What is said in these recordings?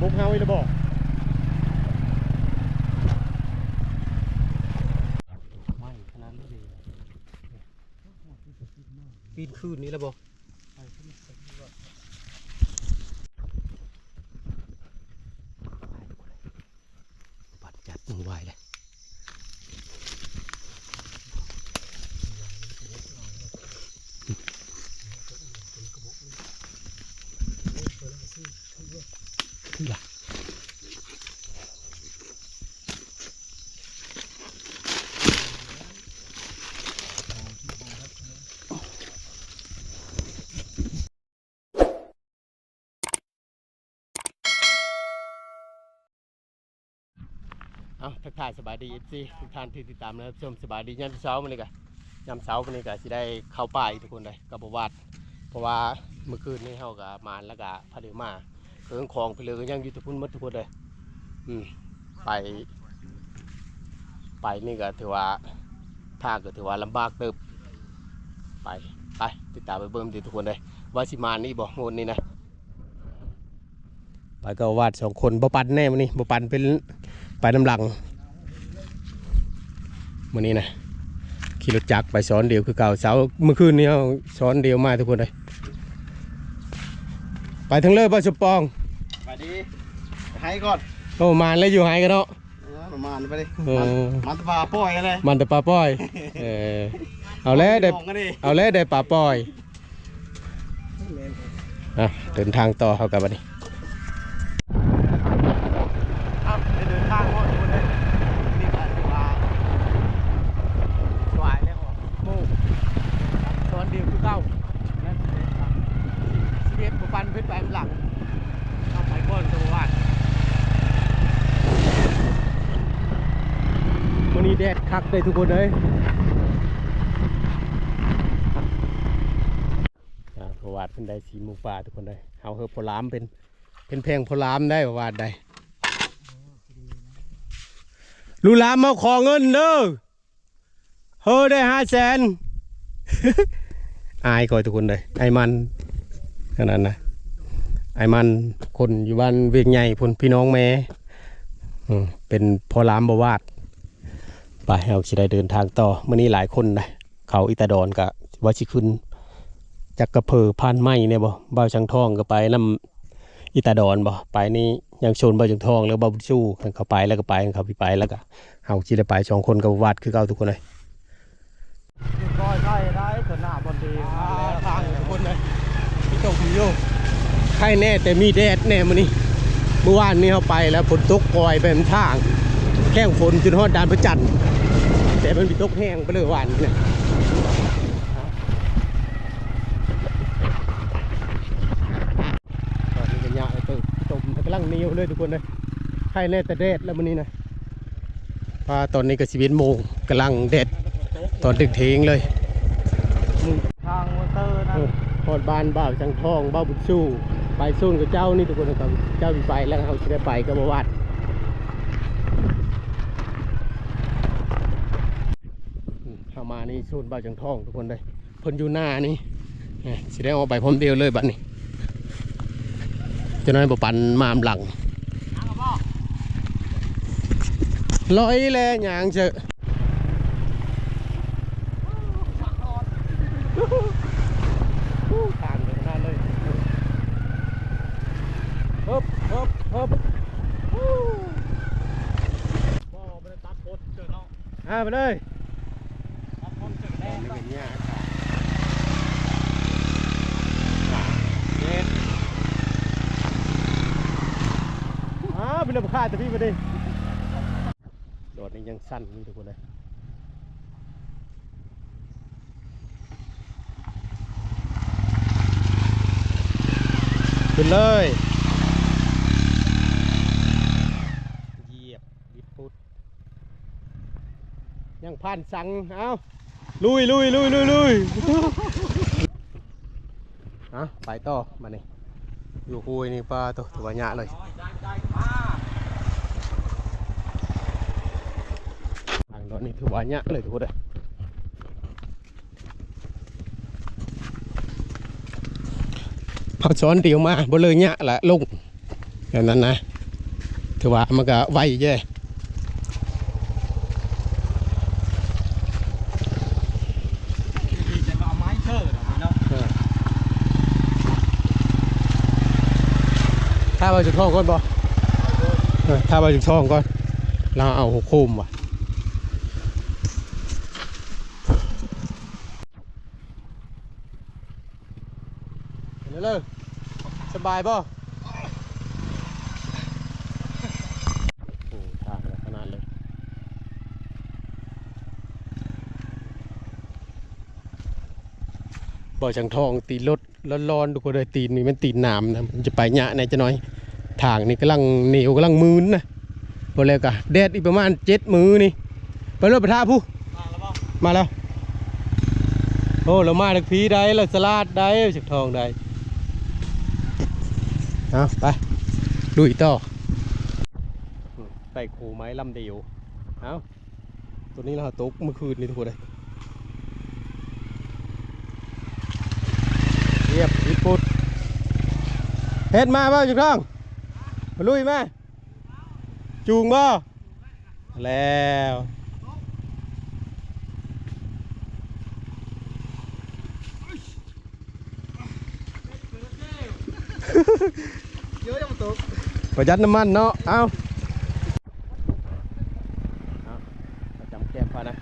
บุกเฮาอีกแล้วบอกไม่ขนาดนี้เลยปีนคืนนี้แล้วบอกปัดจัดมือไหวเลย ล่ะเอา ทักทาสบายดีเอฟซีทุกท่านที่ติดตามนะครับชมสบายดียามเช้ามันเลยกะยามเช้ามันเลยกะสิได้เข้าป่าอีกทุกคนเลยกับบวาดเพราะว่าเมื่อคืนนี้เฮากับมารแล้วก็พาเดือมาเครื่องของไปเลยก็ยังอยู่ทุกพุ่นมดทุกคนเลยอืมไปไปนี่ก็ถือว่าท่าก็ถือว่าลำบากเติบไปไปติดตามไปเบิ่มดีทุกคนเลยว่าสิมานี่บอกงนนี่นะไปก็วาดสองคนบ่ปันแน่มันนี่บ่ปันเป็นไปน้ำหลัง มันนี้นะขี่รถจักรไปซ้อนเดียวคือเก่าเสาเมื่อคืนนี้เอาซ้อนเดียวมาทุกคนเลยไปทั้งเลิศบ้านสุปองไปดีให้ก่อนโอ้มานแล้วอยู่หายกันเนาะเออประมาณไปดิเออมันตะปลาป้อยอะไรมันแต่ปลาป้อยเออเอาแล้วได้มองกันดิเอาแล้วได้ปลาป้อยอะเดินทางต่อเข้ากับวันนี้เดินทางหมดเลยนี่ก็ถือว่าสวายแล้วโม่ตอนเดียวคือเก้าสิบเอ็ดบุปันเพชรไปหลังเอาไปก้อนตัววาด วันนี้แดดคัก เลยทุกคนเลยอ่าประวัติเป็นได้สีมูป่าทุกคนเลยเฮาเฮอพลามเป็นเป็นเพลงพลามได้ประวัติได้ลูลามมาขอเงินเด้อเฮอได้ห้าแสนอายก่อยทุกคนเลยไอ้มันขนาดนะไอ้มันคนอยู่บ้านเวียงใหญ่พนพี่น้องแม่เป็นพลามบวาด ไปเราสิได้เดินทางต่อเมื่อนี้หลายคนนะเขาอิตาดอนกะว่าชิขึ้นจักกระเพอพันไม้เนี่ยบ่บ่าวช่างทองก็ไปนำอิตาดอนบ่ไปนี่ยังชนบ่าวช่างทองแล้วบ่าวบุญสู้กันเขาไปแล้วก็ไปกันเขาไปแล้วก็เฮาสิได้ไปสองคนกับวัดคือเก่าทุกคนเลยก้อยได้ได้สนามบอลดีทางทุกคนเลยพี่ตกพี่โยใครแน่แต่มีแดดแน่มื้อนี้เมื่อวานนี้เฮาไปแล้วฝนตกปล่อยไปเป็นทาง แข้งฝนจนฮอดดานพระจันทร์แต่มันมีตกแห้งไปเลยวันนี้นะตอนนี้กันยะเลยตื่นตมกำลังเหนียวเลยทุกคนเลยใครแน่แต่แดดแล้วมันนี้นะพาตอนนี้ก็สิบเอ็ดโมงกำลังแดดตอนดึกเทงเลยทางมอเตอร์นะเออพอดบานบ่าวจังทองบ่าวบุญสู้ไปสู้กับเจ้านี่ทุกคนนะครับเจ้าสิไปแล้วเขาจะได้ไปกับบวัด อืมเข้ามานี่ โซนบ้านจังทองทุกคนเลยเพิ่นอยู่หน้านี่เอ้ยสิได้เอาไปพร้อมเดียวเลยบัดนี้จะน้อยบ่ปันมามหลังลอยแลหยางเจอตามเลยมาเลยฮึบฮึบฮึบฮู้บ่ไม่ได้ตัดโคตรเจอเนาะไปเลย ตัดโคตรเจอแน่ นี่เป็นยาก เย็น อ้าว เป็นระบบค่าแต่พี่มาดิโดดนี่ยังสั้นนี่ทุกคนเลยขึ้นเลยเหยียบบิดปุดยังผ่านสังเอาลุยลุยลุยลุยลุยอะไปต่อมานี่อยู่คุยนี่ปลาตัวตัวใหญ่เลย ทางโน้นนี่ถือว่าเนี้ยเลยทุกคนเลยพอช้อนเดียวมาบ่เลยเนี้ยแหละลุงแบบนั้นนะถือว่ามันก็ไวเย่ดีจะเอาเชิดเนาจุดทองก่อนบ่ถ้าไปจุดทองก่อน เราเอาหัวโคมว่ะ เลยสบายบ่โอ้ทางขนาดเลยบ่อจังทองตีรถร้อนๆทุกคนเลยตีนี่มันตีนหน้ำนะมันจะไปหยะไหนจะน้อยทางนี่กำลังเหนียวกำลังมืนนะพอแล้วกะแดดอีกประมาณเจ็ดมือนี่ไปรถไปท่าผู้มาแล้วบ่มาแล้ว โอ้เรามาจากพีได้เราสลาดได้จากทองได้ เอาไปลุยต่อใส่คูไม้ลำเดียวเอาตัวนี้เราตกเมื่อคืนนี่ทุกคนเลยเรียบญี่ปุ่นเฮ็ดมาบ่จุกท้องมาลุยไหมจูงบ่แล้ว เยอะจังตุ๊กประหยัดน้ำมันเนาะ เอาประจำแก้มพานะ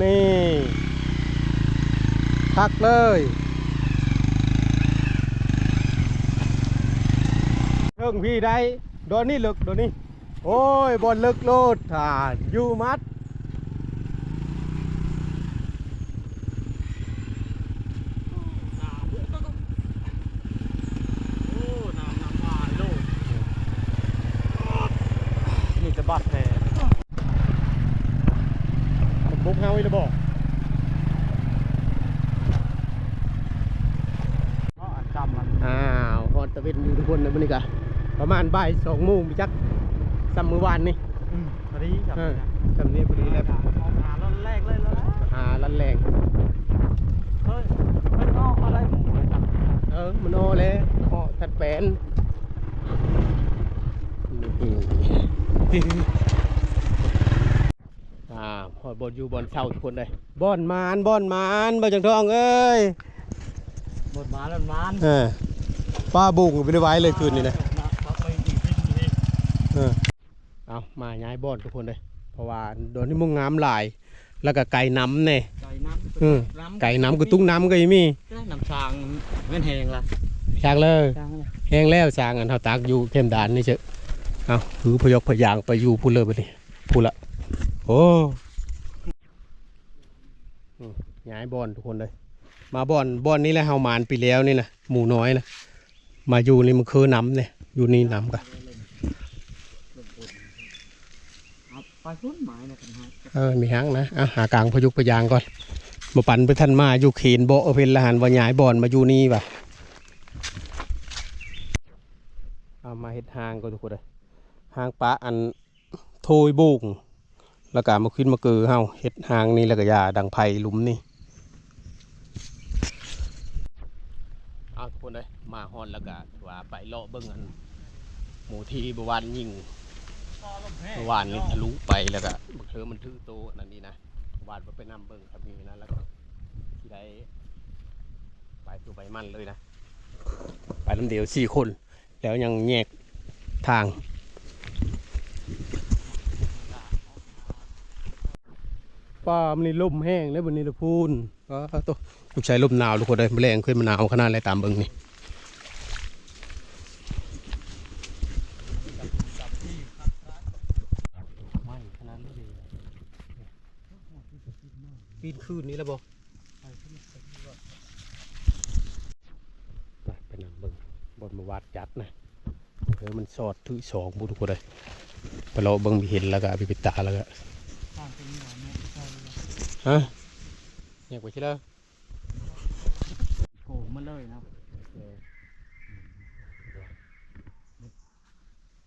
นี่พักเลยเรื่องพี่ได้โดนนี่ลึกโดนนี่ โอ้ยบอลลึกโลดถ่านอยู่มัด โอ้น้ำน้ำมาโลดนี่จะบัดแท้ บุก เฮาอีกแล้วบอกก็อันจำมันอ้าวฮอดตะเวนอยู่ทุกคนนะวันนี้กะประมาณบ่ายสองโมงพี่จักซ้ำมือวานนี่อืมพอดีจับเอเลอยนะจำนี้พอดีแล้วเอาหาล้นแรกเลยแล้วหาลันแรงเฮ้ยมันออกมาได้หมูเลยครับเออมันโอเลยเหาะทัดแปนอ่าพอ บอลอยู่บอลเช่าทุกคนเลยบอลมานบอลมานบอลจังทองเอ้ยหมดมาแล้วมานเออป้าบุ้งไปได้ไว้เลยคืนนี้นะครับไม่อีกนิดนี่เออเอามาย้ายบอลทุกคนเลยเพราะว่าโดนที่มุ่งงามหลาย แล้วก็ไก่น้ำเนี่ยไก่น้ำอืมไก่น้ำก็ตุ้งน้ำก็ยังมีได้น้ำชางเว้นแหงละช่างเลยชางเลยแห้งแล้วสร้างอันเท่าตากอยู่เข้มดานนี่เชอะเอาถือพยกพยางไปอยู่พูดเลยไปนี่พูดละโอ้อืม ย้ายบอลทุกคนเลย มาบอลบอลนี่แหละเฮามานปีแล้วนี่นะหมูน้อยนะมาอยู่นี่มันคือน้ำเนี่ยอยู่นี่น้ำกันเออมีหางนะเอาหากลางพยุกพยางก่อนมาปั่นไปทันมาอยู่เขนโบเอเป็นละหันว่าย้ายบอลมาอยู่นี่ว่ะเอามาเฮ็ดหางก็ทุกคนเลยหางปลาอันโทยบุก แล้วก็มาขึ้นมาเกือเฮาเฮ็ดหางนี่แล้วก็ยาดังไผ่หลุมนี่เอาทุกคนเลยมาฮอนแล้วก็ว่าไปเลาะเบิ่งอันหมูที่บวานยิงเมื่อวานนี้ทะลุไปแล้วก็บักเธอมันถือโตนั่นนี่นะวานไปนำเบิ่งครับนี่นะแล้วก็ที่ได้ไปสู่ใบมันเลยนะไปลำเดียวสี่คน แล้วยังแยกทาง ป้ามันนี่ลมแห้งแล้วบนนี้ละพูนก็ตัวลูกชายลมหนาวทุกคนเลยแมลงขึ้นมาหนาวขนาดอะไรตามเบิ่งนี่ไม่ขนาดนั้นเลยปีนคืนนี้แล้วบอกไปไปนั่งเบิ่งบนมาวาดจัดนะเออมันสอดถือสองบุทุกคนเลยไปเราเบิ่งมีเห็นแล้วก็เอาไปปิดตาแล้วก็ ฮะเนี่ยไปใช่แล้วโผล่มาเลยนะ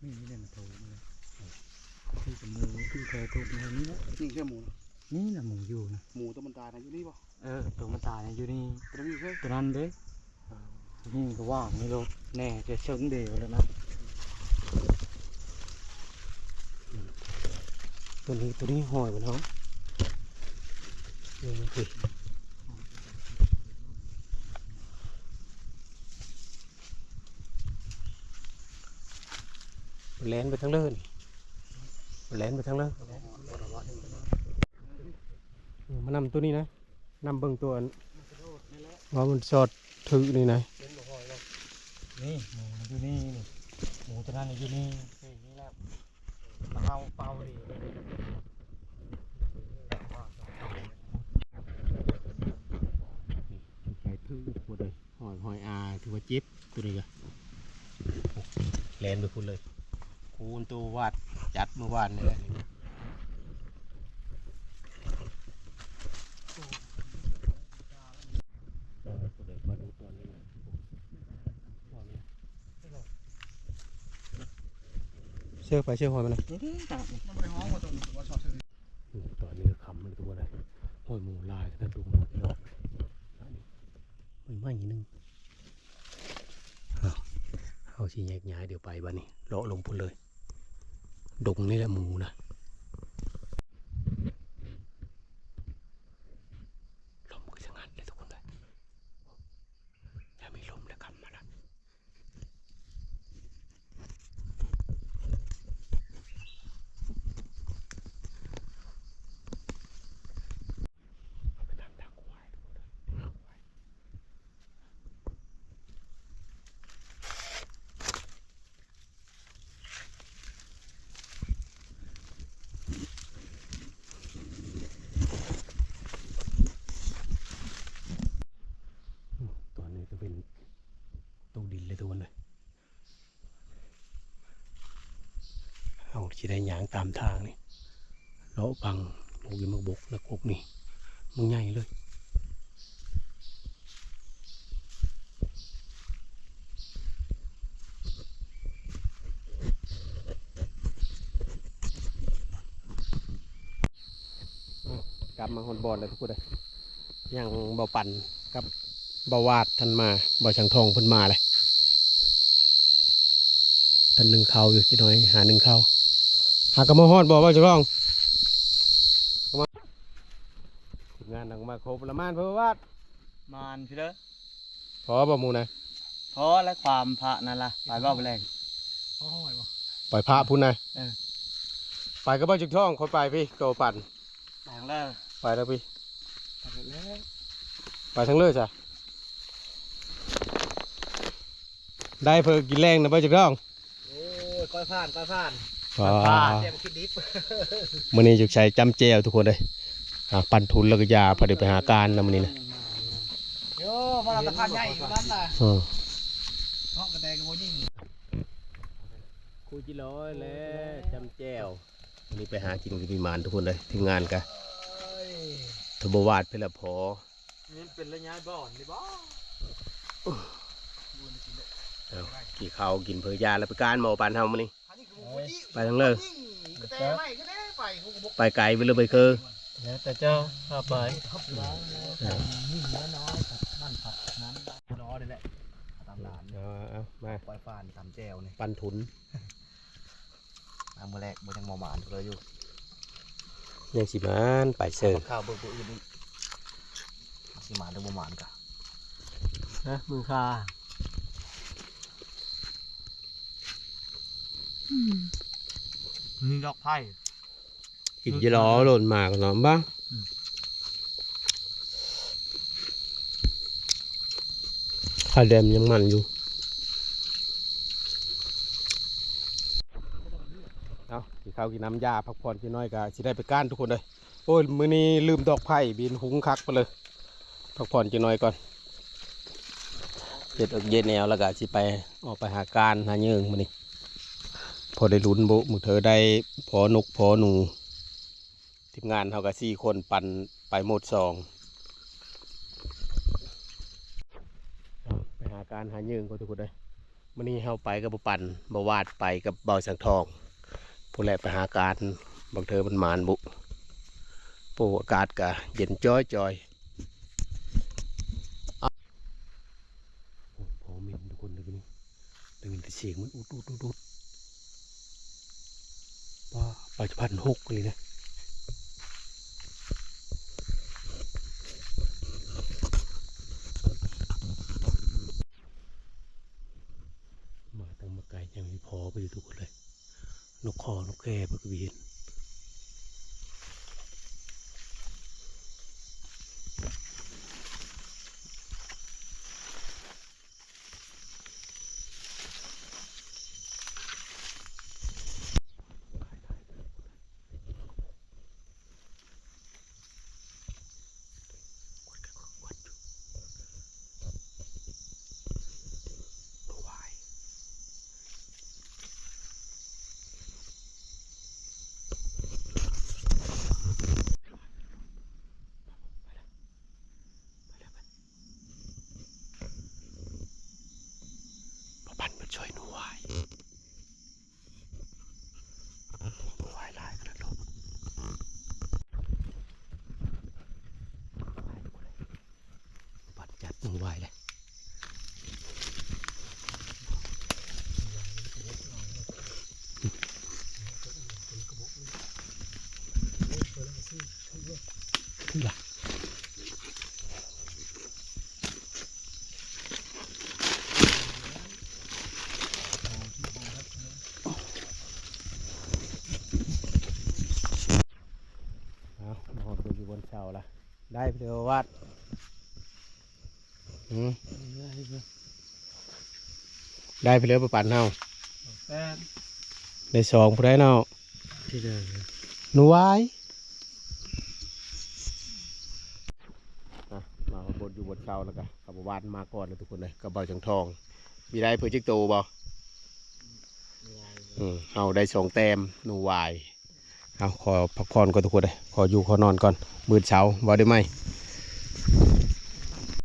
นี่นี่เนี่ยมันโผล่มาเลยที่กับหมูที่เคยถูกในนี้นะนี่แค่หมูนี่นะหมูอยู่นะหมูตัวมันตายนะอยู่นี่ป่ะเออตัวมันตายอยู่นี่ตัวนี้ใช่ตัวนั้นเด้นี่มันก็ว่างนี่รถแน่จะเชิงเดียวแล้วนะตัวนี้ตัวนี้หอยมันเนาะนี่มันคือมันแลนไปทั้งเลินมันแลนไปทั้งเลินมานำตัวนี้นะนำเบิ่งตัวว่ามันสอดถือนี่นะนี่หมูมันอยู่นี่นี่หมูตัวนั้นอยู่นี่นี่นี่แล้วมาเอาเป่าดิ ใส่ถือหมดเลยหอยหอยอา ถือว่าเจ็บตัวนี้ก็แลนไปพุ่นเลย คูณตัววาดจัดเมื่อวานนี่แหละมาดูตัวนี้นะตัวนี้เชื่อไปเชื่อหอยมันนะนี่ตับนี่ตัวนี้คำมันตัวอะไรหอยหมูลายถ้าดูมันเนาะมันไม่นึงเอา เอาชี้แยกย้ายเดี๋ยวไปบ้านี้เลาะลงพุ่นเลย ดงนี่แหละหมูนะลมก็จะงัดเลยทุกคนเลย ถ้ามีลมแล้วคำมาละเอาไปทำทางควายทุกคนเลยทางควายอืมตัวนี้จะเป็นตู้ดินเลยทุกคนเลย เอาที่ได้หยางตามทางนี่เลาะบังหมูกินมักบกแล้วกกนี่มึงใหญ่เลยกลับมาฮอนบอลเลยทุกคนเลยยังเบาปั่นกับเบาวาดทันมาเบาช่างทองเพิ่นมาเลยทันหนึ่งเขาอยู่จะน้อยหาหนึ่งเขา หากระมาฮอดบอกว่าจะร้องเอามาทีมงานดังมาครบละมานเพื่อวาดมานพี่เด้อพอบ่หมูนะเพราะและความพระนั่นล่ะไปว่าไปแรงปล่อยพระพุ่นนะเออไปก็บ่าจึงท่องคนไปพี่โตปั่นแรงแล้วไปแล้วพี่ไปแล้วไปทั้งเลือจ้ะได้เพิ่งกินแรงนะบ่าจึงท่องโอ้ยก้อยผ่านก้อยผ่าน ว้าผ่านวเตรียมคิดดิบมื่อนี้จุกใช้จำเจวทุกคนเลยหาปันทุนแล้วก็ยาพอดีไปหาการนะมื่อนี้นะโย่มาตะพานใหญ่กว่านั้นล่ะอืมห้องกระแตกับโบยิ่งคูจิร้อยแล้วจำเจววันนี้ไปหากินกับพี่มานทุกคนเลยทีมงานกันทบวาดเพลพอนี่เป็นระยะบ่อนนี่บ่เอากี่ข้าวกินเพอยาแล้วไปการหมอปันเฮามื่อนี้ ไปทั้งเลยกระแตไม่กระแตไปกูก็บอกไปไกลไปเลยไปคือแล้วแต่เจ้าพาไปครับแล้วยิ่งน้อยนั่นผัดนั้นน้อยเลยแหละตามร้านเอาเอามาปล่อยฟานตามแจวนี่ปันทุนตามมือแรกมือยังมอหมานเลยอยู่ยังสิมานไปเสิร์ฟข้าวเบอร์ตัวอื่นนี่สิหมานหรือบ่หมานกะนะมือคา นี่ดอกไผ่กินยีล้อหล่นมากันเนาะบ้างข้าแดมยังมันอยู่เอากินข้าวกินน้ำยาพักผ่อนกินน้อยก็สิได้ไปก้านทุกคนเลยโอ้ยมื้อนี้ลืมดอกไผ่บินหุงคักไปเลยพักผ่อนกินน้อยก่อนเย็ดอกเย็ดแนวแล้วก็สิไปออกไปหาการหาเยิงมื้อนี้ พอได้ลุ้นบุมือเธอได้พอนกพอหนูทีมงานเขาก็สี่คนปั่นไปหมดสองไปหาการหาเยิงก็ทุกคนเลยมื่อนี้เขาไปกับบ่ปั่นบวาดไปกับเบาสังทองผู้แลไปหาการบางเธอมันหมานบุปูอากาศกะเย็นจ้อยจอยเอาโอ้โหมได้ยินแต่เสียงมันอุดอุดอุด ปลาจะพันหกเลยนะมาตั้งมาไกลยังไม่พอไปอยู่ทุกคนเลย นกคอนกแค่ปวีเห็นตัววาย พอปันมันช่วยหนูไว้หนูไว้ลายขนาดนั้น ปันจัดหนูไว้เลยขึ้นละเอานอนไปอยู่บนเสาละได้ไปเถอะวัด ได้ไปเลยประปันเฮาแป้นได้สองผู้ได้เนาะที่เดิมหนูไว้อะมาบนอยู่บนเสาแล้วกันขับวานมาก่อนเลยทุกคนเลยกระเบาจังทอง มีได้เพื่อจิกโตบ่อืมเอาได้สองแต้มหนูวายเอาขอพักผ่อนก่อนทุกคนเลยขออยู่ขอนอนก่อนมืดเช้าว่าได้ไหมไ